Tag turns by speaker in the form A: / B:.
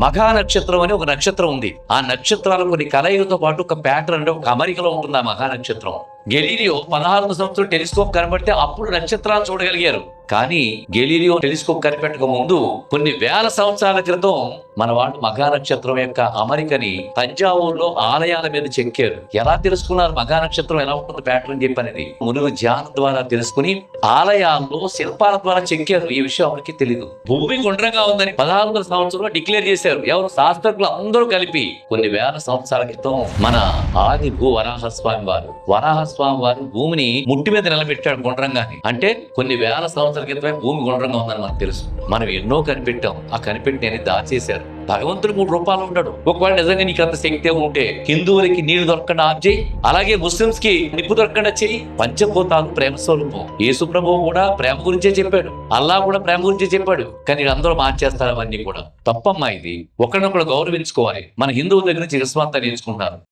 A: మఘా నక్షత్రం అని ఒక నక్షత్రం ఉంది. ఆ నక్షత్రాలు కొన్ని కలయికతో పాటు ఒక ప్యాటర్న్ అంటే ఒక అమరికలో ఉంటుంది ఆ మఘా నక్షత్రం. గెలీలియో పదహారు సంవత్సరం టెలిస్కోప్ కనబడితే అప్పుడు నక్షత్రాలు చూడగలిగారు. కానీ గెలీలియో టెలిస్కోప్ కనిపెట్టక ముందు కొన్ని వేల సంవత్సరాల క్రితం మన వాళ్ళు మఘా నక్షత్రం యొక్క అమరికని తంజావూరులో ఆలయాల మీద చెక్కారు. ఎలా తెలుసుకున్నారు మఘా నక్షత్రం ఎలా ఉంటుంది ప్యాటర్న్ చెప్పనేది మునుగు ధ్యానం ద్వారా తెలుసుకుని ఆలయాల్లో శిల్పాల ద్వారా చెక్కారు. ఈ విషయం ఎవరికి తెలియదు భూమి గుండ్రంగా ఉందని పదహారు వందల సంవత్సరంలో డిక్లేర్ చేశారు. ఎవరు శాస్త్రజ్ఞులు అందరూ కలిపి కొన్ని వేల సంవత్సరాల క్రితం మన ఆది భూ వరాహస్వామి వారు. స్వామి వారు భూమిని ముట్టి మీద నిలబెట్టాడు గుండ్రంగాని. అంటే కొన్ని వేల సంవత్సరాల క్రితమే భూమి గుండ్రంగా ఉందని మనకు తెలుసు. మనం ఎన్నో కనిపెట్టాం. ఆ కనిపెట్టి దాచేశారు. భగవంతుడు మూడు రూపాలు ఉంటాడు ఒకవేళ నిజంగా నీకు అంత శక్తి ఉంటే హిందువులకి నీళ్ళు దొరకకుండా ఆఫ్ చేయి. అలాగే ముస్లింస్కి నిప్పు దొరకకుండా చేయి. పంచభూతాలు ప్రేమ స్వరూపం. యేసు ప్రభు కూడా ప్రేమ గురించే చెప్పాడు. అల్లా కూడా ప్రేమ గురించే చెప్పాడు. కానీ అందరూ మార్చేస్తారు అవన్నీ కూడా. తప్పమ్మా ఇది. ఒకరినొకరు గౌరవించుకోవాలి. మన హిందువుల దగ్గర నుంచి రిస్వాంతా నేర్చుకుంటారు